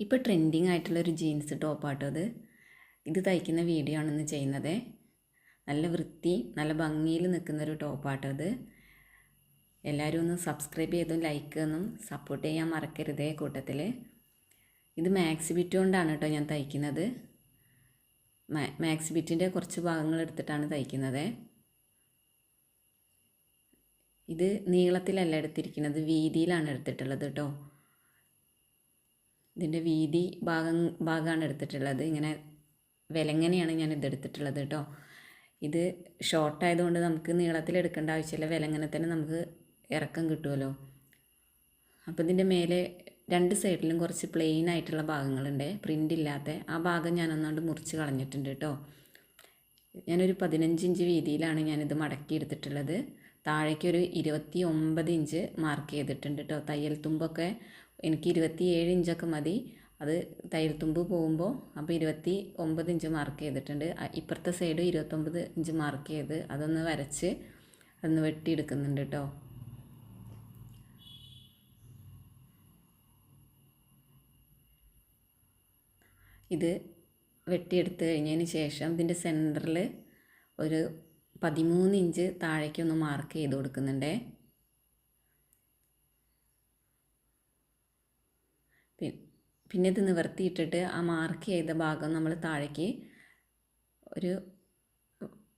ഇപ്പോൾ ട്രെൻഡിങ് ആയിട്ടുള്ളൊരു ജീൻസ് ടോപ്പാട്ടോ അത്. ഇത് തയ്ക്കുന്ന വീഡിയോ ആണെന്ന് ചെയ്യുന്നത്. നല്ല വൃത്തി നല്ല ഭംഗിയിൽ നിൽക്കുന്നൊരു ടോപ്പാട്ടോ അത്. എല്ലാവരും ഒന്ന് സബ്സ്ക്രൈബ് ചെയ്തും ലൈക്ക് ഒന്നും സപ്പോർട്ട് ചെയ്യാൻ മറക്കരുതേ കൂട്ടത്തിൽ ഇത് മാക്സ് ബിറ്റ് കൊണ്ടാണ് കേട്ടോ ഞാൻ തയ്ക്കുന്നത്. മാക്സ് ബിറ്റിന്റെ കുറച്ച് ഭാഗങ്ങൾ എടുത്തിട്ടാണ് തയ്ക്കുന്നത്. ഇത് നീളത്തിലല്ല എടുത്തിരിക്കുന്നത് വീതിയിലാണ് എടുത്തിട്ടുള്ളത് കേട്ടോ ഇതിന്റെ വീതി ഭാഗം ഭാഗമാണ് എടുത്തിട്ടുള്ളത്. ഇങ്ങനെ വിലങ്ങനെയാണ് ഞാൻ ഇതെടുത്തിട്ടുള്ളത് കേട്ടോ ഇത് ഷോർട്ടായതുകൊണ്ട് നമുക്ക് നീളത്തിൽ എടുക്കേണ്ട ആവശ്യമില്ല. വിലങ്ങനെ തന്നെ നമുക്ക് ഇറക്കം കിട്ടുമല്ലോ അപ്പോൾ ഇതിന്റെ മേലെ രണ്ട് സൈഡിലും കുറച്ച് പ്ലെയിൻ ആയിട്ടുള്ള ഭാഗങ്ങളുണ്ട്. പ്രിന്റ് ഇല്ലാത്ത. ആ ഭാഗം ഞാൻ ഒന്നുകൊണ്ട് മുറിച്ച് കളഞ്ഞിട്ടുണ്ട് കേട്ടോ ഞാനൊരു പതിനഞ്ച് ഇഞ്ച് വീതിയിലാണ് ഞാനിത് മടക്കി എടുത്തിട്ടുള്ളത്. താഴേക്കൊരു ഇരുപത്തി ഒമ്പത് ഇഞ്ച് മാർക്ക് ചെയ്തിട്ടുണ്ട് കേട്ടോ തയ്യൽ തുമ്പൊക്കെ എനിക്ക് ഇരുപത്തി ഏഴ് ഇഞ്ചൊക്കെ മതി. അത് തയ്യൽ തുമ്പ് പോകുമ്പോൾ അപ്പോൾ ഇരുപത്തി ഒമ്പത് ഇഞ്ച് മാർക്ക് ചെയ്തിട്ടുണ്ട്. ഇപ്പുറത്തെ സൈഡ് ഇരുപത്തൊമ്പത് ഇഞ്ച് മാർക്ക് ചെയ്ത് അതൊന്ന് വരച്ച് അതൊന്ന് വെട്ടിയെടുക്കുന്നുണ്ട് കേട്ടോ ഇത് വെട്ടിയെടുത്ത് കഴിഞ്ഞതിന് ശേഷം ഇതിന്റെ സെന്ററിൽ ഒരു പതിമൂന്ന് ഇഞ്ച് താഴേക്കൊന്ന് മാർക്ക് ചെയ്ത് കൊടുക്കുന്നുണ്ടേ. പിന്നെ ഇത് നിവർത്തിയിട്ടിട്ട് ആ മാർക്ക് ചെയ്ത ഭാഗം നമ്മൾ താഴേക്ക് ഒരു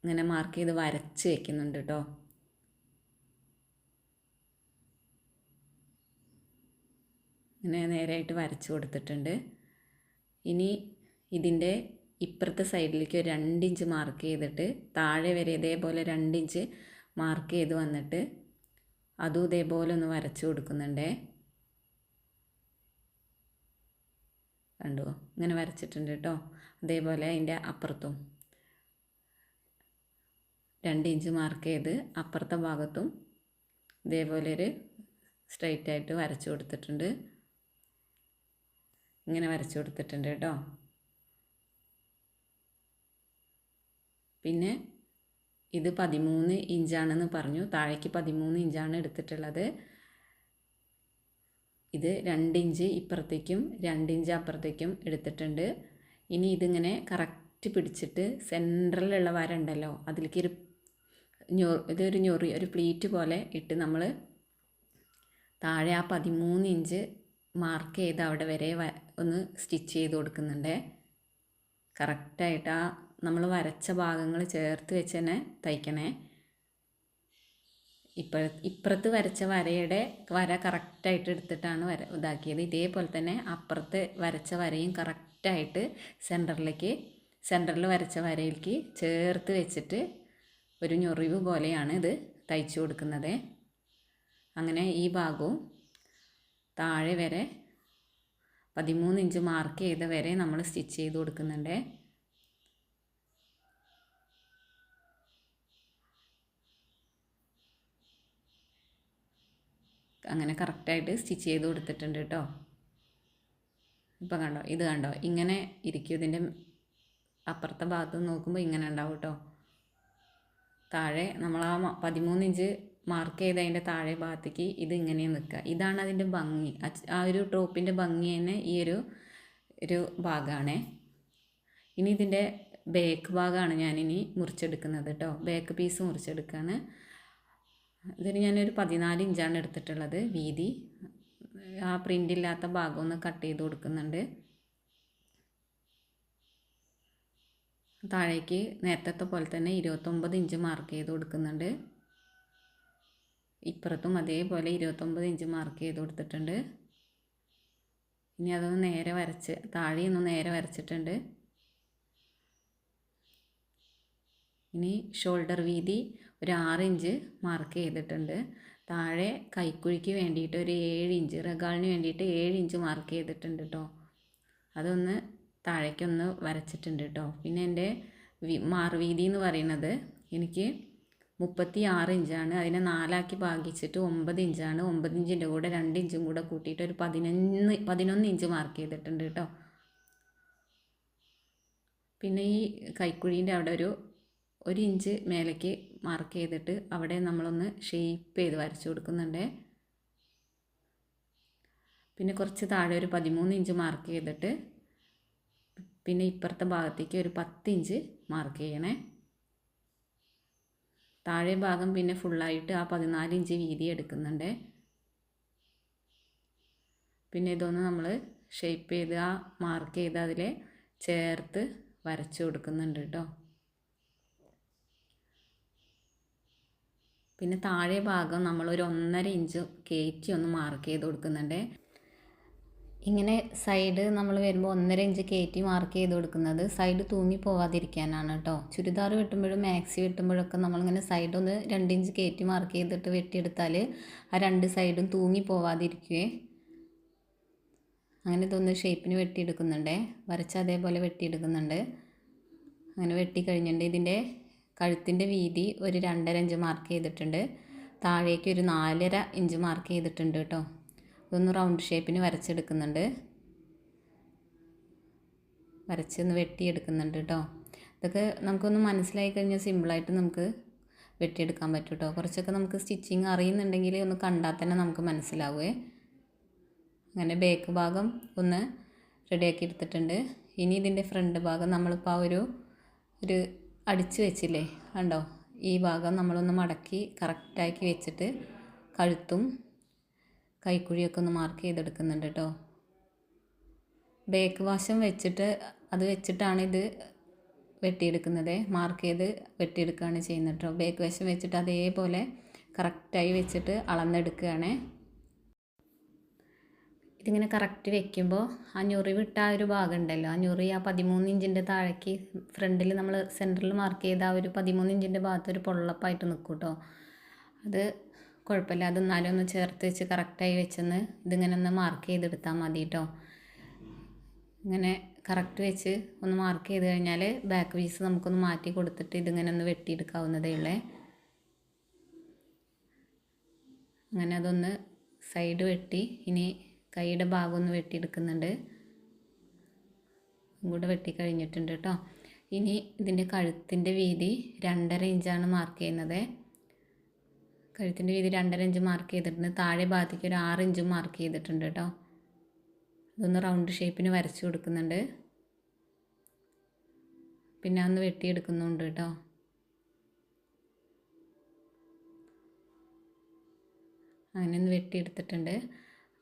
ഇങ്ങനെ മാർക്ക് ചെയ്ത് വരച്ച് വെക്കുന്നുണ്ട് കേട്ടോ. ഇങ്ങനെ നേരായിട്ട് വരച്ച് കൊടുത്തിട്ടുണ്ട്. ഇനി ഇതിന്റെ ഇപ്പുറത്തെ സൈഡിലേക്ക് ഒരു രണ്ട് ഇഞ്ച് മാർക്ക് ചെയ്തിട്ട് താഴെ വരെ ഇതേപോലെ രണ്ട് ഇഞ്ച് മാർക്ക് ചെയ്ത് വന്നിട്ട് അതും ഇതേപോലെ ഒന്ന് വരച്ച് കൊടുക്കുന്നുണ്ടേ. കണ്ടോ? ഇങ്ങനെ വരച്ചിട്ടുണ്ട് കേട്ടോ. അതേപോലെ അതിന്റെ അപ്പുറത്തും രണ്ട് ഇഞ്ച് മാർക്ക് ചെയ്ത് അപ്പുറത്തെ ഭാഗത്തും ഇതേപോലെ ഒരു സ്ട്രൈറ്റ് ആയിട്ട് വരച്ചു കൊടുത്തിട്ടുണ്ട്. ഇങ്ങനെ വരച്ചു കൊടുത്തിട്ടുണ്ട് കേട്ടോ. പിന്നെ ഇത് പതിമൂന്ന് ഇഞ്ചാണെന്ന് പറഞ്ഞു. താഴേക്ക് പതിമൂന്ന് ഇഞ്ചാണ് എടുത്തിട്ടുള്ളത്. ഇത് രണ്ട് ഇഞ്ച് ഇപ്പുറത്തേക്കും രണ്ട് ഇഞ്ച് അപ്പുറത്തേക്കും എടുത്തിട്ടുണ്ട്. ഇനി ഇതിങ്ങനെ കറക്റ്റ് പിടിച്ചിട്ട് സെൻട്രലുള്ള വര ഉണ്ടല്ലോ അതിലേക്ക് ഒരു ഇതൊരു ഞൊറി ഒരു പ്ലീറ്റ് പോലെ ഇട്ട് നമ്മൾ താഴെ ആ പതിമൂന്ന് ഇഞ്ച് മാർക്ക് ചെയ്ത് അവിടെ വരെ ഒന്ന് സ്റ്റിച്ച് ചെയ്ത് കൊടുക്കുന്നുണ്ട്. കറക്റ്റായിട്ട് ആ നമ്മൾ വരച്ച ഭാഗങ്ങൾ ചേർത്ത് വെച്ച് തന്നെ തയ്ക്കണേ. ഇപ്പഴ ഇപ്പുറത്ത് വരച്ച വരയുടെ വര കറക്റ്റായിട്ട് എടുത്തിട്ടാണ് വര ഇതാക്കിയത്. ഇതേപോലെ തന്നെ അപ്പുറത്ത് വരച്ച വരയും കറക്റ്റായിട്ട് സെന്ററിലേക്ക് സെന്ററിൽ വരച്ച വരയിലേക്ക് ചേർത്ത് വെച്ചിട്ട് ഒരു ഞൊറിവ് പോലെയാണ് ഇത് തയ്ച്ചു കൊടുക്കുന്നത്. അങ്ങനെ ഈ ഭാഗവും താഴെ വരെ പതിമൂന്ന് ഇഞ്ച് മാർക്ക് ചെയ്ത വരെ നമ്മൾ സ്റ്റിച്ച് ചെയ്ത് കൊടുക്കുന്നുണ്ട്. അങ്ങനെ കറക്റ്റായിട്ട് സ്റ്റിച്ച് ചെയ്ത് കൊടുത്തിട്ടുണ്ട് കേട്ടോ ഇപ്പം കണ്ടോ? ഇത് കണ്ടോ? ഇങ്ങനെ ഇരിക്കും. ഇതിന്റെ അപ്പുറത്തെ ഭാഗത്ത് നോക്കുമ്പോൾ ഇങ്ങനെ ഉണ്ടാവും കേട്ടോ താഴെ നമ്മൾ ആ പതിമൂന്ന് ഇഞ്ച് മാർക്ക് ചെയ്ത് അതിന്റെ താഴെ ഭാഗത്തേക്ക് ഇത് ഇങ്ങനെ നിൽക്കുക. ഇതാണ് അതിന്റെ ഭംഗി. ആ ഒരു ടോപ്പിന്റെ ഭംഗി തന്നെ ഈ ഒരു ഒരു ഭാഗമാണ് ഇനി ഇതിന്റെ ബേക്ക് ഭാഗമാണ് ഞാനിനി മുറിച്ചെടുക്കുന്നത് കേട്ടോ ബേക്ക് പീസ് മുറിച്ചെടുക്കുകയാണ് ഇതിന് ഞാനൊരു പതിനാല് ഇഞ്ചാണ് എടുത്തിട്ടുള്ളത് വീതി. ആ പ്രിന്റ് ഇല്ലാത്ത ഭാഗം ഒന്ന് കട്ട് ചെയ്ത് കൊടുക്കുന്നുണ്ട്. താഴേക്ക് നേരത്തെ പോലെ തന്നെ ഇരുപത്തൊമ്പത് ഇഞ്ച് മാർക്ക് ചെയ്ത് കൊടുക്കുന്നുണ്ട്. ഇപ്പുറത്തും അതേപോലെ ഇരുപത്തൊമ്പത് ഇഞ്ച് മാർക്ക് ചെയ്ത് കൊടുത്തിട്ടുണ്ട്. ഇനി അതൊന്ന് നേരെ വരച്ച് താഴെ ഒന്ന് നേരെ വരച്ചിട്ടുണ്ട്. ഇനി ഷോൾഡർ വീതി ഒരു ആറ് ഇഞ്ച് മാർക്ക് ചെയ്തിട്ടുണ്ട്. താഴെ കൈക്കുഴിക്ക് വേണ്ടിയിട്ട് ഒരു ഏഴ് ഇഞ്ച് റഗാളിന് വേണ്ടിയിട്ട് ഏഴ് ഇഞ്ച് മാർക്ക് ചെയ്തിട്ടുണ്ട് കേട്ടോ അതൊന്ന് താഴേക്കൊന്ന് വരച്ചിട്ടുണ്ട് കേട്ടോ പിന്നെ എന്റെ മാർവീതി എന്ന് പറയുന്നത് എനിക്ക് മുപ്പത്തി ആറ് ഇഞ്ചാണ് അതിനെ നാലാക്കി ഭാഗിച്ചിട്ട് ഒമ്പത് ഇഞ്ചാണ് ഒമ്പത് ഇഞ്ചിന്റെ കൂടെ രണ്ട് ഇഞ്ചും കൂടെ കൂട്ടിയിട്ട് ഒരു പതിനൊന്ന് പതിനൊന്ന് ഇഞ്ച് മാർക്ക് ചെയ്തിട്ടുണ്ട് കേട്ടോ പിന്നെ ഈ കൈക്കുഴീന്റെ അവിടെ ഒരു ഒരു ഇഞ്ച് മേലേക്ക് മാർക്ക് ചെയ്തിട്ട് അവിടെ നമ്മളൊന്ന് ഷെയ്പ്പ് ചെയ്ത് വരച്ചു കൊടുക്കുന്നുണ്ട്. പിന്നെ കുറച്ച് താഴെ ഒരു പതിമൂന്ന് ഇഞ്ച് മാർക്ക് ചെയ്തിട്ട് പിന്നെ ഇപ്പുറത്തെ ഭാഗത്തേക്ക് ഒരു പത്ത് ഇഞ്ച് മാർക്ക് ചെയ്യണേ. താഴെ ഭാഗം പിന്നെ ഫുള്ളായിട്ട് ആ പതിനാല് ഇഞ്ച് വീതി എടുക്കുന്നുണ്ട്. പിന്നെ ഇതൊന്ന് നമ്മൾ ഷേപ്പ് ചെയ്ത് ആ മാർക്ക് ചെയ്ത് അതിൽ ചേർത്ത് വരച്ചു കൊടുക്കുന്നുണ്ട് കേട്ടോ. പിന്നെ താഴെ ഭാഗം നമ്മൾ ഒരു ഒന്നര ഇഞ്ച് കയറ്റി ഒന്ന് മാർക്ക് ചെയ്ത് കൊടുക്കുന്നുണ്ട്. ഇങ്ങനെ സൈഡ് നമ്മൾ വരുമ്പോൾ ഒന്നര ഇഞ്ച് കയറ്റി മാർക്ക് ചെയ്ത് കൊടുക്കുന്നത് സൈഡ് തൂങ്ങി പോവാതിരിക്കാനാണ് കേട്ടോ ചുരിദാർ വെട്ടുമ്പോഴും മാക്സി വെട്ടുമ്പോഴൊക്കെ നമ്മളിങ്ങനെ സൈഡ് ഒന്ന് രണ്ട് ഇഞ്ച് കയറ്റി മാർക്ക് ചെയ്തിട്ട് വെട്ടിയെടുത്താൽ ആ രണ്ട് സൈഡും തൂങ്ങി പോവാതിരിക്കുവേ. അങ്ങനെ ഇതൊന്ന് ഷേപ്പിന് വെട്ടിയെടുക്കുന്നുണ്ട്. വരച്ച അതേപോലെ വെട്ടിയെടുക്കുന്നുണ്ട്. അങ്ങനെ വെട്ടി കഴിഞ്ഞിട്ടുണ്ട് ഇതിന്റെ കഴുത്തിന്റെ വീതി ഒരു രണ്ടര ഇഞ്ച് മാർക്ക് ചെയ്തിട്ടുണ്ട്. താഴേക്ക് ഒരു നാലര ഇഞ്ച് മാർക്ക് ചെയ്തിട്ടുണ്ട് കേട്ടോ. ഇതൊന്ന് റൗണ്ട് ഷേപ്പിന് വരച്ചെടുക്കുന്നുണ്ട്. വരച്ചൊന്ന് വെട്ടിയെടുക്കുന്നുണ്ട് കേട്ടോ. ഇതൊക്കെ നമുക്കൊന്ന് മനസ്സിലായി കഴിഞ്ഞാൽ സിമ്പിളായിട്ട് നമുക്ക് വെട്ടിയെടുക്കാൻ പറ്റും കേട്ടോ. കുറച്ചൊക്കെ നമുക്ക് സ്റ്റിച്ചിങ് അറിയുന്നുണ്ടെങ്കിൽ ഒന്ന് കണ്ടാൽ തന്നെ നമുക്ക് മനസ്സിലാവുമേ അങ്ങനെ ബേക്ക് ഭാഗം ഒന്ന് റെഡിയാക്കി എടുത്തിട്ടുണ്ട്. ഇനി ഇതിന്റെ ഫ്രണ്ട് ഭാഗം നമ്മളിപ്പോൾ ആ ഒരു ഒരു അടിച്ച് വെച്ചില്ലേ? കണ്ടോ? ഈ ഭാഗം നമ്മളൊന്ന് മടക്കി കറക്റ്റാക്കി വെച്ചിട്ട് കഴുത്തും കൈക്കുഴിയൊക്കെ ഒന്ന് മാർക്ക് ചെയ്തെടുക്കുന്നുണ്ട് കേട്ടോ. ബേക്ക് വാശം വെച്ചിട്ട് അത് വെച്ചിട്ടാണ് ഇത് വെട്ടിയെടുക്കുന്നത്. മാർക്ക് ചെയ്ത് വെട്ടിയെടുക്കുകയാണ് ചെയ്യുന്നത് കേട്ടോ. ബേക്ക് വശം വെച്ചിട്ട് അതേപോലെ കറക്റ്റായി വെച്ചിട്ട് അളന്നെടുക്കുകയാണ്. ഇതിങ്ങനെ കറക്റ്റ് വെക്കുമ്പോൾ ആ ഞൊറി വിട്ട ആ ഒരു ഭാഗം ഉണ്ടല്ലോ ആ ഞൊറി ആ പതിമൂന്ന് ഇഞ്ചിന്റെ താഴേക്ക് ഫ്രണ്ടിൽ നമ്മൾ സെന്ററിൽ മാർക്ക് ചെയ്ത ആ ഒരു പതിമൂന്ന് ഇഞ്ചിന്റെ ഭാഗത്ത് ഒരു പൊള്ളപ്പായിട്ട് നിൽക്കും കേട്ടോ അത് കുഴപ്പമില്ല. അത് എന്നാലും ഒന്ന് ചേർത്ത് വെച്ച് കറക്റ്റായി വെച്ചെന്ന് ഇതിങ്ങനെ ഒന്ന് മാർക്ക് ചെയ്തെടുത്താൽ മതി കേട്ടോ ഇങ്ങനെ കറക്റ്റ് വെച്ച് ഒന്ന് മാർക്ക് ചെയ്ത് കഴിഞ്ഞാൽ ബാക്ക് പീസ് നമുക്കൊന്ന് മാറ്റി കൊടുത്തിട്ട് ഇതിങ്ങനെ ഒന്ന് വെട്ടിയെടുക്കാവുന്നതേ ഉള്ളേ. അങ്ങനെ അതൊന്ന് സൈഡ് വെട്ടി. ഇനി കൈയുടെ ഭാഗം ഒന്ന് വെട്ടിയെടുക്കുന്നുണ്ട്. കൂടെ വെട്ടി കഴിഞ്ഞിട്ടുണ്ട് കേട്ടോ. ഇനി ഇതിന്റെ കഴുത്തിന്റെ വീതി രണ്ടര ഇഞ്ചാണ് മാർക്ക് ചെയ്യുന്നത്. കഴുത്തിന്റെ വീതി രണ്ടര ഇഞ്ച് മാർക്ക് ചെയ്തിട്ടുണ്ട്. താഴെ ഭാഗത്തേക്ക് ഒരു ആറ് ഇഞ്ചും മാർക്ക് ചെയ്തിട്ടുണ്ട് കേട്ടോ. അതൊന്ന് റൗണ്ട് ഷേപ്പിന് വരച്ച് കൊടുക്കുന്നുണ്ട്. പിന്നെ അന്ന് വെട്ടിയെടുക്കുന്നുണ്ട് കേട്ടോ. അങ്ങനെ ഒന്ന് വെട്ടിയെടുത്തിട്ടുണ്ട്.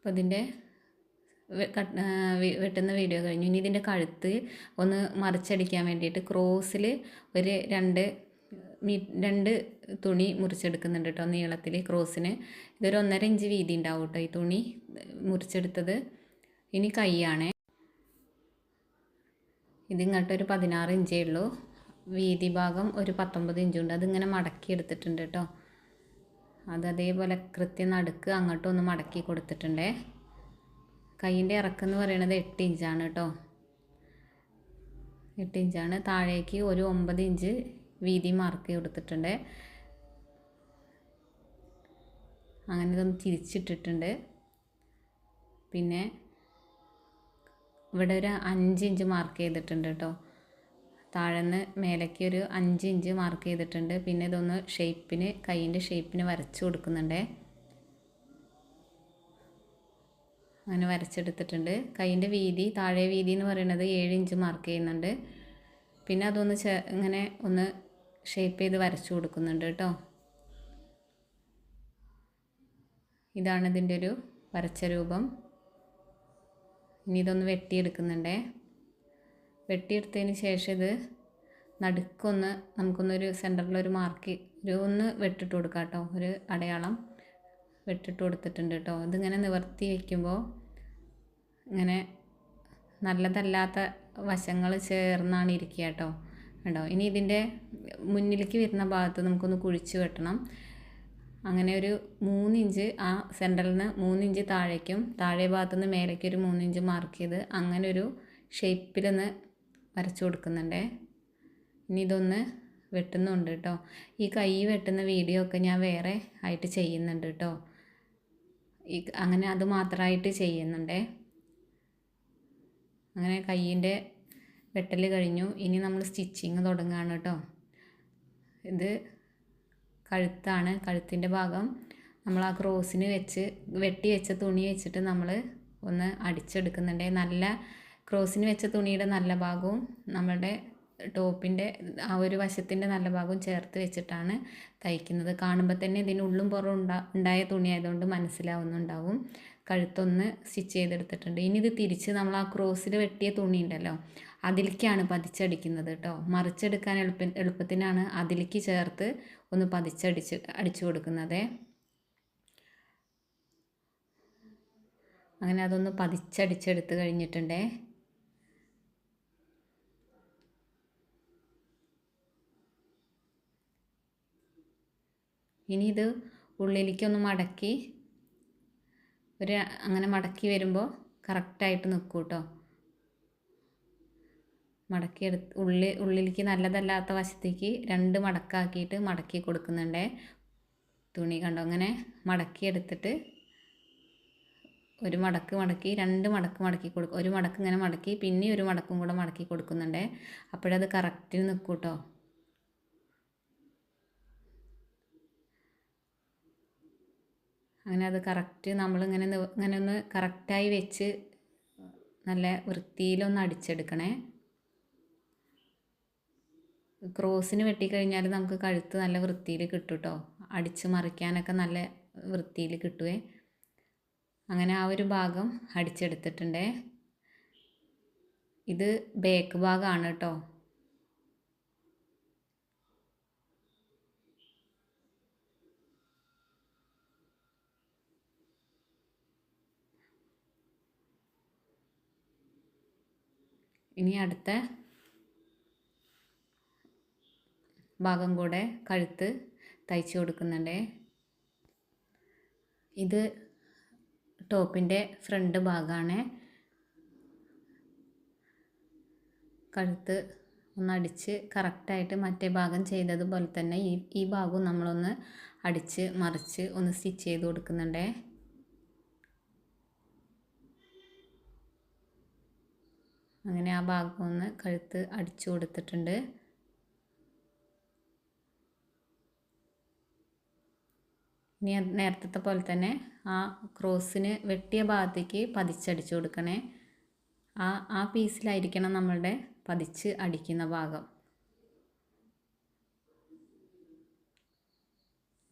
അപ്പോൾ ഇതിന്റെ വെട്ടുന്ന വീഡിയോ കഴിഞ്ഞു. ഇനി ഇതിന്റെ കഴുത്ത് ഒന്ന് മറിച്ചടിക്കാൻ വേണ്ടിയിട്ട് ക്രോസിൽ ഒരു രണ്ട് മീ രണ്ട് തുണി മുറിച്ചെടുക്കുന്നുണ്ട് കേട്ടോ നീളത്തിൽ ക്രോസിന്. ഇതൊരു ഒന്നര ഇഞ്ച് വീതി ഉണ്ടാവും കേട്ടോ ഈ തുണി മുറിച്ചെടുത്തത്. ഇനി കൈയാണ്. ഇതിങ്ങോട്ടൊരു പതിനാറ് ഇഞ്ചേ ഉള്ളൂ. വീതി ഭാഗം ഒരു പത്തൊമ്പത് ഇഞ്ചുണ്ട്. അതിങ്ങനെ മടക്കി എടുത്തിട്ടുണ്ട് കേട്ടോ അത് അതേപോലെ കൃത്യം നടുക്ക് അങ്ങോട്ടും ഒന്ന് മടക്കി കൊടുത്തിട്ടുണ്ടേ. കൈയിന്റെ ഇറക്കെന്ന് പറയണത് എട്ട് ഇഞ്ചാണ് കേട്ടോ. എട്ട് ഇഞ്ചാണ്. താഴേക്ക് ഒരു ഒമ്പത് ഇഞ്ച് വീതി മാർക്ക് കൊടുത്തിട്ടുണ്ട്. അങ്ങനെ ഇതൊന്ന് തിരിച്ചിട്ടിട്ടുണ്ട്. പിന്നെ ഇവിടെ ഒരു അഞ്ച് ഇഞ്ച് മാർക്ക് ചെയ്തിട്ടുണ്ട് കേട്ടോ. താഴെന്ന് മേലേക്ക് ഒരു അഞ്ച് ഇഞ്ച് മാർക്ക് ചെയ്തിട്ടുണ്ട്. പിന്നെ ഇതൊന്ന് ഷേപ്പിന് കൈയിന്റെ ഷേപ്പിന് വരച്ചു കൊടുക്കുന്നുണ്ട്. അങ്ങനെ വരച്ചെടുത്തിട്ടുണ്ട്. കൈയിന്റെ വീതി താഴെ വീതി എന്ന് പറയുന്നത് ഏഴ് ഇഞ്ച് മാർക്ക് ചെയ്യുന്നുണ്ട്. പിന്നെ അതൊന്ന് ഇങ്ങനെ ഒന്ന് ഷേപ്പ് ചെയ്ത് വരച്ചു കൊടുക്കുന്നുണ്ട് കേട്ടോ. ഇതാണ് ഇതിന്റെ ഒരു വരച്ച രൂപം. ഇനി ഇതൊന്ന് വെട്ടിയെടുക്കുന്നുണ്ടേ. വെട്ടിയെടുത്തതിന് ശേഷം ഇത് നടുക്കൊന്ന് നമുക്കൊന്നൊരു സെന്ററിലൊരു മാർക്ക് ഒരു ഒന്ന് വെട്ടിട്ട് കൊടുക്കാം കേട്ടോ. ഒരു അടയാളം വെട്ടിട്ട് കൊടുത്തിട്ടുണ്ട് കേട്ടോ. ഇതിങ്ങനെ നിവർത്തി വയ്ക്കുമ്പോൾ ഇങ്ങനെ നല്ലതല്ലാത്ത വശങ്ങൾ ചേർന്നാണ് ഇരിക്കുക കേട്ടോ. കേട്ടോ ഇനി ഇതിന്റെ മുന്നിലേക്ക് വരുന്ന ഭാഗത്ത് നമുക്കൊന്ന് കുഴിച്ച് വെട്ടണം. അങ്ങനെ ഒരു മൂന്നിഞ്ച് ആ സെന്ററിൽ നിന്ന് മൂന്നിഞ്ച് താഴേക്കും താഴെ ഭാഗത്തുനിന്ന് മേലേക്ക് ഒരു മൂന്നിഞ്ച് മാർക്ക് ചെയ്ത് അങ്ങനെ ഒരു ഷേപ്പിലൊന്ന് വരച്ചു കൊടുക്കുന്നുണ്ടേ. ഇനി ഇതൊന്ന് വെട്ടുന്നുണ്ട് കേട്ടോ ഈ കൈ വെട്ടുന്ന വീഡിയോ ഒക്കെ ഞാൻ വേറെ ആയിട്ട് ചെയ്യുന്നുണ്ട് കേട്ടോ ഈ അങ്ങനെ അത് മാത്രമായിട്ട് ചെയ്യുന്നുണ്ടേ. അങ്ങനെ കയ്യിന്റെ വെട്ടൽ കഴിഞ്ഞു. ഇനി നമ്മൾ സ്റ്റിച്ചിങ് തുടങ്ങുകയാണ് കേട്ടോ ഇത് കഴുത്താണ്. കഴുത്തിന്റെ ഭാഗം നമ്മൾ ആ ക്രോസിന് വെച്ച് വെട്ടി വെച്ച തുണി വെച്ചിട്ട് നമ്മൾ ഒന്ന് അടിച്ചെടുക്കുന്നുണ്ട്. നല്ല ക്രോസിന് വെച്ച തുണിയുടെ നല്ല ഭാഗവും നമ്മളുടെ ടോപ്പിന്റെ ആ ഒരു വശത്തിന്റെ നല്ല ഭാഗവും ചേർത്ത് വെച്ചിട്ടാണ് തയ്ക്കുന്നത്. കാണുമ്പോൾ തന്നെ ഇതിന് ഉള്ളും പുറവും ഉണ്ടാ ഉണ്ടായ തുണി ആയതുകൊണ്ട് മനസ്സിലാവുന്നുണ്ടാവും. കഴുത്തൊന്ന് സ്റ്റിച്ച് ചെയ്തെടുത്തിട്ടുണ്ട്. ഇനി ഇത് തിരിച്ച് നമ്മൾ ആ ക്രോസിൽ വെട്ടിയ തുണി ഉണ്ടല്ലോ അതിലേക്കാണ് പതിച്ചടിക്കുന്നത് കേട്ടോ. മറിച്ചെടുക്കാൻ എളുപ്പ എളുപ്പത്തിനാണ് അതിലേക്ക് ചേർത്ത് ഒന്ന് പതിച്ചടിച്ച് അടിച്ചു കൊടുക്കുന്നത്. അങ്ങനെ അതൊന്ന് പതിച്ചടിച്ചെടുത്ത് കഴിഞ്ഞിട്ടുണ്ടേ. ഇനി ഇത് ഉള്ളിലേക്കൊന്ന് മടക്കി ഒരു അങ്ങനെ മടക്കി വരുമ്പോൾ കറക്റ്റായിട്ട് നിൽക്കും കേട്ടോ മടക്കി എടുത്ത് ഉള്ളി ഉള്ളിലേക്ക് നല്ലതല്ലാത്ത വശത്തേക്ക് രണ്ട് മടക്കാക്കിയിട്ട് മടക്കി കൊടുക്കുന്നുണ്ട്. തുണി കണ്ടോ? അങ്ങനെ മടക്കി എടുത്തിട്ട് ഒരു മടക്ക് മടക്കി രണ്ട് മടക്ക് മടക്കി കൊടുക്കും ഒരു മടക്ക് ഇങ്ങനെ മടക്കി പിന്നെ ഒരു മടക്കും കൂടെ മടക്കി കൊടുക്കുന്നുണ്ട്. അപ്പോഴത് കറക്റ്റിന് നിൽക്കും കേട്ടോ അങ്ങനെ അത് കറക്റ്റ് നമ്മളിങ്ങനെ ഇങ്ങനെ ഒന്ന് കറക്റ്റായി വെച്ച് നല്ല വൃത്തിയിലൊന്ന് അടിച്ചെടുക്കണേ. ക്രോസിന് വെട്ടിക്കഴിഞ്ഞാൽ നമുക്ക് കഴുത്ത് നല്ല വൃത്തിയിൽ കിട്ടും കേട്ടോ അടിച്ച് മറിക്കാനൊക്കെ നല്ല വൃത്തിയിൽ കിട്ടുവേ. അങ്ങനെ ആ ഒരു ഭാഗം അടിച്ചെടുത്തിട്ടുണ്ടേ. ഇത് ബേക്ക് ഭാഗമാണ് കേട്ടോ ഇനി അടുത്ത ഭാഗം കൂടെ കഴുത്ത് തയ്ച്ച് കൊടുക്കുന്നുണ്ട്. ഇത് ടോപ്പിന്റെ ഫ്രണ്ട് ഭാഗമാണ്. കഴുത്ത് ഒന്നടിച്ച് കറക്റ്റായിട്ട് മറ്റേ ഭാഗം ചെയ്തതുപോലെ തന്നെ ഈ ഈ ഭാഗവും നമ്മളൊന്ന് അടിച്ച് മറിച്ച് ഒന്ന് സ്റ്റിച്ച് ചെയ്ത് കൊടുക്കുന്നുണ്ട്. അങ്ങനെ ആ ഭാഗമൊന്ന് കഴുത്ത് അടിച്ചു കൊടുത്തിട്ടുണ്ട്. ഇനി നേരത്തെ പോലെ തന്നെ ആ ക്രോസിന് വെട്ടിയ ഭാഗത്തേക്ക് പതിച്ചടിച്ചു കൊടുക്കണേ. ആ ആ പീസിലായിരിക്കണം നമ്മളുടെ പതിച്ച് അടിക്കുന്ന ഭാഗം.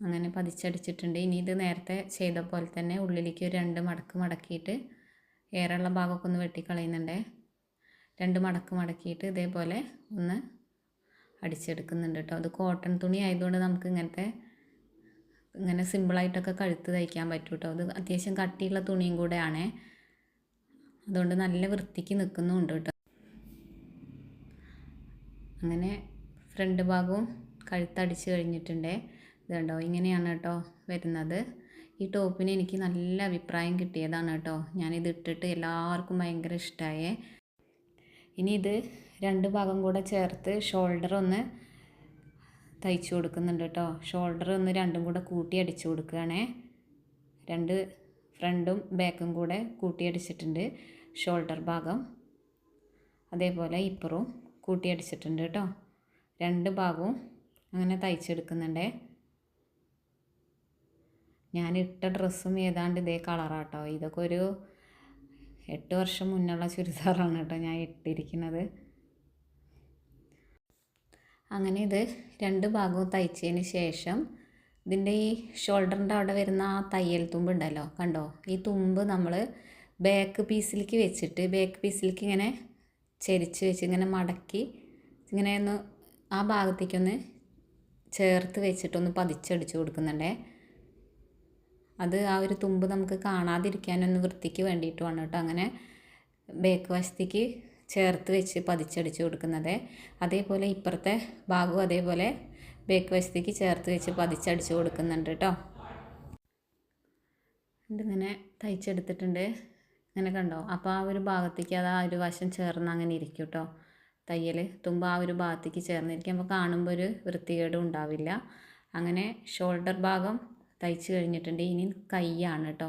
അങ്ങനെ പതിച്ചടിച്ചിട്ടുണ്ട്. ഇനി ഇത് നേരത്തെ ചെയ്ത പോലെ തന്നെ ഉള്ളിലേക്ക് ഒരു രണ്ട് മടക്ക് മടക്കിയിട്ട് ഏറെയുള്ള ഭാഗമൊക്കെ ഒന്ന് വെട്ടിക്കളയുന്നുണ്ട്. രണ്ട് മടക്ക് മടക്കിയിട്ട് ഇതേപോലെ ഒന്ന് അടിച്ചെടുക്കുന്നുണ്ട് കേട്ടോ. അത് കോട്ടൺ തുണി ആയതുകൊണ്ട് നമുക്ക് ഇങ്ങനത്തെ ഇങ്ങനെ സിമ്പിളായിട്ടൊക്കെ കഴുത്ത് തയ്ക്കാൻ പറ്റും കേട്ടോ. അത് അത്യാവശ്യം കട്ടിയുള്ള തുണിയും കൂടെ ആണേ. അതുകൊണ്ട് നല്ല വൃത്തിക്ക് നിൽക്കുന്നുമുണ്ട് കേട്ടോ. അങ്ങനെ ഫ്രണ്ട് ഭാഗവും കഴുത്തടിച്ച് കഴിഞ്ഞിട്ടുണ്ട്. ഇതുണ്ടോ? ഇങ്ങനെയാണ് കേട്ടോ വരുന്നത്. ഈ ടോപ്പിന് എനിക്ക് നല്ല അഭിപ്രായം കിട്ടിയതാണ് കേട്ടോ. ഞാനിത് ഇട്ടിട്ട് എല്ലാവർക്കും ഭയങ്കര ഇഷ്ടമായേ ഇനി ഇത് രണ്ട് ഭാഗം കൂടെ ചേർത്ത് ഷോൾഡർ ഒന്ന് തയ്ച്ചു കൊടുക്കുന്നുണ്ട് കേട്ടോ. ഷോൾഡർ ഒന്ന് രണ്ടും കൂടെ കൂട്ടി അടിച്ചു കൊടുക്കുകയാണേ. രണ്ട് ഫ്രണ്ടും ബാക്കും കൂടെ കൂട്ടി അടിച്ചിട്ടുണ്ട്. ഷോൾഡർ ഭാഗം അതേപോലെ ഇപ്പുറവും കൂട്ടി അടിച്ചിട്ടുണ്ട് കേട്ടോ. രണ്ട് ഭാഗവും അങ്ങനെ തയ്ച്ചെടുക്കുന്നുണ്ടേ ഞാൻ ഇട്ട ഡ്രസ്സും ഏതാണ്ട് ഇതേ കളറാട്ടോ ഇതൊക്കെ ഒരു എട്ട് വർഷം മുന്നുള്ള ചുരിദാറാണ് കേട്ടോ ഞാൻ ഇട്ടിരിക്കുന്നത്. അങ്ങനെ ഇത് രണ്ട് ഭാഗവും തയ്ച്ചതിന് ശേഷം ഇതിന്റെ ഈ ഷോൾഡറിന്റെ അവിടെ വരുന്ന ആ തയ്യൽ തുമ്പ് ഉണ്ടല്ലോ കണ്ടോ? ഈ തുമ്പ് നമ്മൾ ബാക്ക് പീസിലേക്ക് വെച്ചിട്ട് ബാക്ക് പീസിലേക്ക് ഇങ്ങനെ ചെരിച്ച് വെച്ച് ഇങ്ങനെ മടക്കി ഇങ്ങനെ ഒന്ന് ആ ഭാഗത്തേക്കൊന്ന് ചേർത്ത് വെച്ചിട്ടൊന്ന് പതിച്ചടിച്ച് കൊടുക്കുന്നുണ്ടേ. അത് ആ ഒരു തുമ്പ് നമുക്ക് കാണാതിരിക്കാനൊന്ന് വൃത്തിക്ക് വേണ്ടിയിട്ടുമാണ് കേട്ടോ. അങ്ങനെ ബേക്ക് വശത്തേക്ക് ചേർത്ത് വെച്ച് പതിച്ചടിച്ച് കൊടുക്കുന്നത്. അതേപോലെ ഇപ്പുറത്തെ ഭാഗവും അതേപോലെ ബേക്ക് വശത്തേക്ക് ചേർത്ത് വെച്ച് പതിച്ചടിച്ച് കൊടുക്കുന്നുണ്ട് കേട്ടോ. ഇതിങ്ങനെ തയ്ച്ചെടുത്തിട്ടുണ്ട്. ഇങ്ങനെ കണ്ടോ? അപ്പോൾ ആ ഒരു ഭാഗത്തേക്ക് അത് ആ ഒരു വശം ചേർന്ന് അങ്ങനെ ഇരിക്കും കേട്ടോ. തയ്യൽ തുമ്പ് ആ ഒരു ഭാഗത്തേക്ക് ചേർന്നിരിക്കും. അപ്പോൾ കാണുമ്പോൾ ഒരു വൃത്തികേടും ഉണ്ടാവില്ല. അങ്ങനെ ഷോൾഡർ ഭാഗം തയ്ച്ചു കഴിഞ്ഞിട്ടുണ്ട്. ഇനി കൈയാണ് കേട്ടോ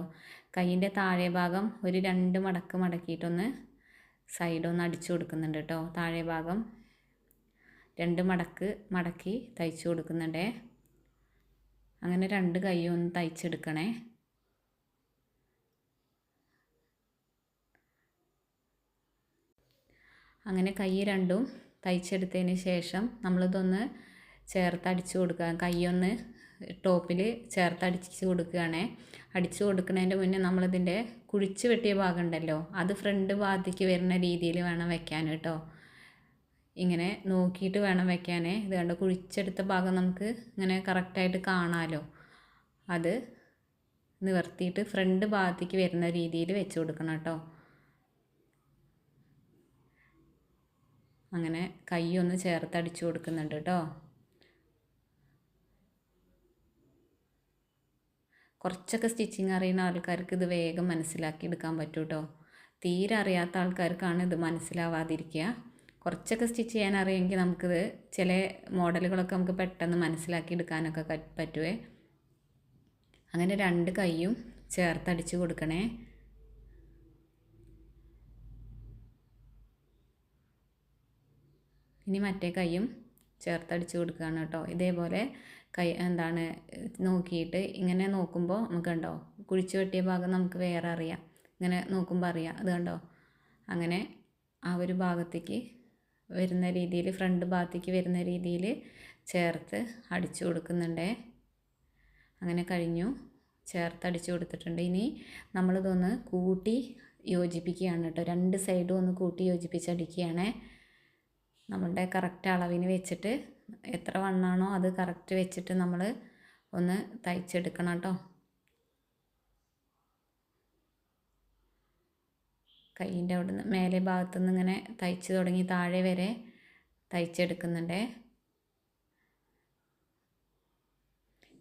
കൈയിന്റെ താഴെ ഭാഗം ഒരു രണ്ട് മടക്ക് മടക്കിയിട്ടൊന്ന് സൈഡൊന്ന് അടിച്ചു കൊടുക്കുന്നുണ്ട് കേട്ടോ താഴെ ഭാഗം രണ്ട് മടക്ക് മടക്കി തയ്ച്ചു കൊടുക്കുന്നുണ്ടേ. അങ്ങനെ രണ്ട് കൈയും ഒന്ന് തയ്ച്ചെടുക്കണേ. അങ്ങനെ കൈ രണ്ടും തയ്ച്ചെടുത്തതിന് ശേഷം നമ്മളിതൊന്ന് ചേർത്ത് അടിച്ചു കൊടുക്കുക. കൈയൊന്ന് ടോപ്പിൽ ചേർത്ത് അടിച്ച് കൊടുക്കുകയാണേ. അടിച്ച് കൊടുക്കുന്നതിന്റെ മുന്നേ നമ്മളിതിന്റെ കുഴിച്ച് വെട്ടിയ ഭാഗം ഉണ്ടല്ലോ അത് ഫ്രണ്ട് ഭാഗത്തേക്ക് വരുന്ന രീതിയിൽ വേണം വെക്കാൻ കേട്ടോ. ഇങ്ങനെ നോക്കിയിട്ട് വേണം വെക്കാൻ ഇത് കണ്ട് കുഴിച്ചെടുത്ത ഭാഗം നമുക്ക് ഇങ്ങനെ കറക്റ്റായിട്ട് കാണാമല്ലോ അത് നിവർത്തിയിട്ട് ഫ്രണ്ട് ഭാഗത്തേക്ക് വരുന്ന രീതിയിൽ വെച്ച് കൊടുക്കണം കേട്ടോ. അങ്ങനെ കൈ ഒന്ന് ചേർത്ത് അടിച്ചു കൊടുക്കുന്നുണ്ട് കേട്ടോ. കുറച്ചൊക്കെ സ്റ്റിച്ചിങ് അറിയുന്ന ആൾക്കാർക്ക് ഇത് വേഗം മനസ്സിലാക്കി എടുക്കാൻ പറ്റും കേട്ടോ തീരെ അറിയാത്ത ആൾക്കാർക്കാണ് ഇത് മനസ്സിലാവാതിരിക്കുക. കുറച്ചൊക്കെ സ്റ്റിച്ച് ചെയ്യാൻ അറിയുമെങ്കിൽ നമുക്കിത് ചില മോഡലുകളൊക്കെ നമുക്ക് പെട്ടെന്ന് മനസ്സിലാക്കി എടുക്കാനൊക്കെ പറ്റുമേ അങ്ങനെ രണ്ട് കൈയും ചേർത്തടിച്ച് കൊടുക്കണേ. ഇനി മറ്റേ കൈയും ചേർത്തടിച്ച് കൊടുക്കുകയാണ് കേട്ടോ. ഇതേപോലെ കൈ എന്താണ് നോക്കിയിട്ട് ഇങ്ങനെ നോക്കുമ്പോൾ നമുക്ക് കണ്ടോ കുഴിച്ച് വെട്ടിയ ഭാഗം നമുക്ക് വേറെ അറിയാം. ഇങ്ങനെ നോക്കുമ്പോൾ അറിയാം. അത് കണ്ടോ? അങ്ങനെ ആ ഒരു ഭാഗത്തേക്ക് വരുന്ന രീതിയിൽ ഫ്രണ്ട് ഭാഗത്തേക്ക് വരുന്ന രീതിയിൽ ചേർത്ത് അടിച്ചു കൊടുക്കുന്നുണ്ടേ. അങ്ങനെ കഴിഞ്ഞു. ചേർത്ത് അടിച്ചു കൊടുത്തിട്ടുണ്ട്. ഇനി നമ്മളിതൊന്ന് കൂട്ടി യോജിപ്പിക്കുകയാണ് കേട്ടോ. രണ്ട് സൈഡും ഒന്ന് കൂട്ടി യോജിപ്പിച്ച് അടിക്കുകയാണേ നമ്മളുടെ കറക്റ്റ് അളവിന് വെച്ചിട്ട് എത്ര വണ്ണാണോ അത് കറക്റ്റ് വെച്ചിട്ട് നമ്മൾ ഒന്ന് തയ്ച്ചെടുക്കണം കേട്ടോ. കൈയിന്റെ അവിടുന്ന് മേലെ ഭാഗത്തു നിന്ന് ഇങ്ങനെ തയ്ച്ച് തുടങ്ങി താഴെ വരെ തയ്ച്ചെടുക്കുന്നുണ്ടേ.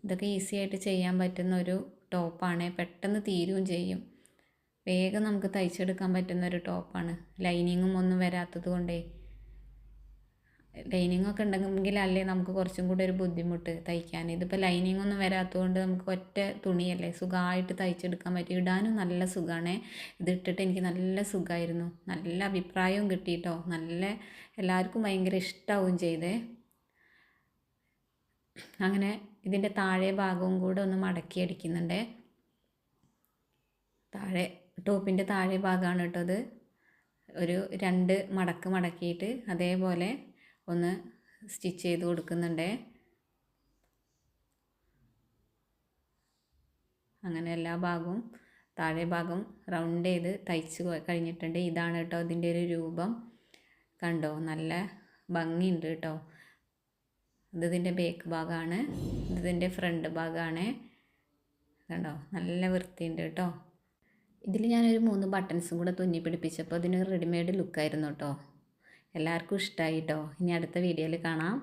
ഇതൊക്കെ ഈസി ആയിട്ട് ചെയ്യാൻ പറ്റുന്ന ഒരു ടോപ്പാണ് പെട്ടെന്ന് തീരുകയും ചെയ്യും. വേഗം നമുക്ക് തയ്ച്ചെടുക്കാൻ പറ്റുന്ന ഒരു ടോപ്പാണ് ലൈനിങ്ങും ഒന്നും വരാത്തത് കൊണ്ടേ. ലൈനിങ് ഒക്കെ ഉണ്ടെങ്കിൽ അല്ലേ നമുക്ക് കുറച്ചും കൂടി ഒരു ബുദ്ധിമുട്ട് തയ്ക്കാൻ. ഇതിപ്പോൾ ലൈനിങ് ഒന്നും വരാത്തതുകൊണ്ട് നമുക്ക് ഒറ്റ തുണിയല്ലേ സുഖമായിട്ട് തയ്ച്ചെടുക്കാൻ പറ്റും. ഇടാനും നല്ല സുഖമാണ് ഇതിട്ടിട്ട് എനിക്ക് നല്ല സുഖമായിരുന്നു നല്ല അഭിപ്രായവും കിട്ടിയിട്ടോ നല്ല എല്ലാവർക്കും ഭയങ്കര ഇഷ്ടമാവും ചെയ്തേ. അങ്ങനെ ഇതിന്റെ താഴെ ഭാഗവും കൂടെ ഒന്ന് മടക്കി അടിക്കുന്നുണ്ട്. താഴെ ടോപ്പിന്റെ താഴെ ഭാഗമാണ് കേട്ടോ അത് ഒരു രണ്ട് മടക്ക് മടക്കിയിട്ട് അതേപോലെ ഒന്ന് സ്റ്റിച്ച് ചെയ്ത് കൊടുക്കുന്നുണ്ട്. അങ്ങനെ എല്ലാ ഭാഗവും താഴെ ഭാഗം റൗണ്ട് ചെയ്ത് തയ്ച്ച് കഴിഞ്ഞിട്ടുണ്ട്. ഇതാണ് കേട്ടോ ഇതിന്റെ ഒരു രൂപം. കണ്ടോ? നല്ല ഭംഗിയുണ്ട് കേട്ടോ. ഇത് ഇതിന്റെ ബേക്ക് ഭാഗമാണ്. ഇത് ഇതിന്റെ ഫ്രണ്ട് ഭാഗമാണ്. കണ്ടോ? നല്ല വൃത്തിയുണ്ട് കേട്ടോ. ഇതിൽ ഞാനൊരു മൂന്ന് ബട്ടൺസും കൂടെ തുന്നി പിടിപ്പിച്ചപ്പോൾ അതിന് റെഡിമെയ്ഡ് ലുക്കായിരുന്നു കേട്ടോ. എല്ലാവർക്കും ഇഷ്ടമായി കേട്ടോ ഇനി അടുത്ത വീഡിയോയിൽ കാണാം.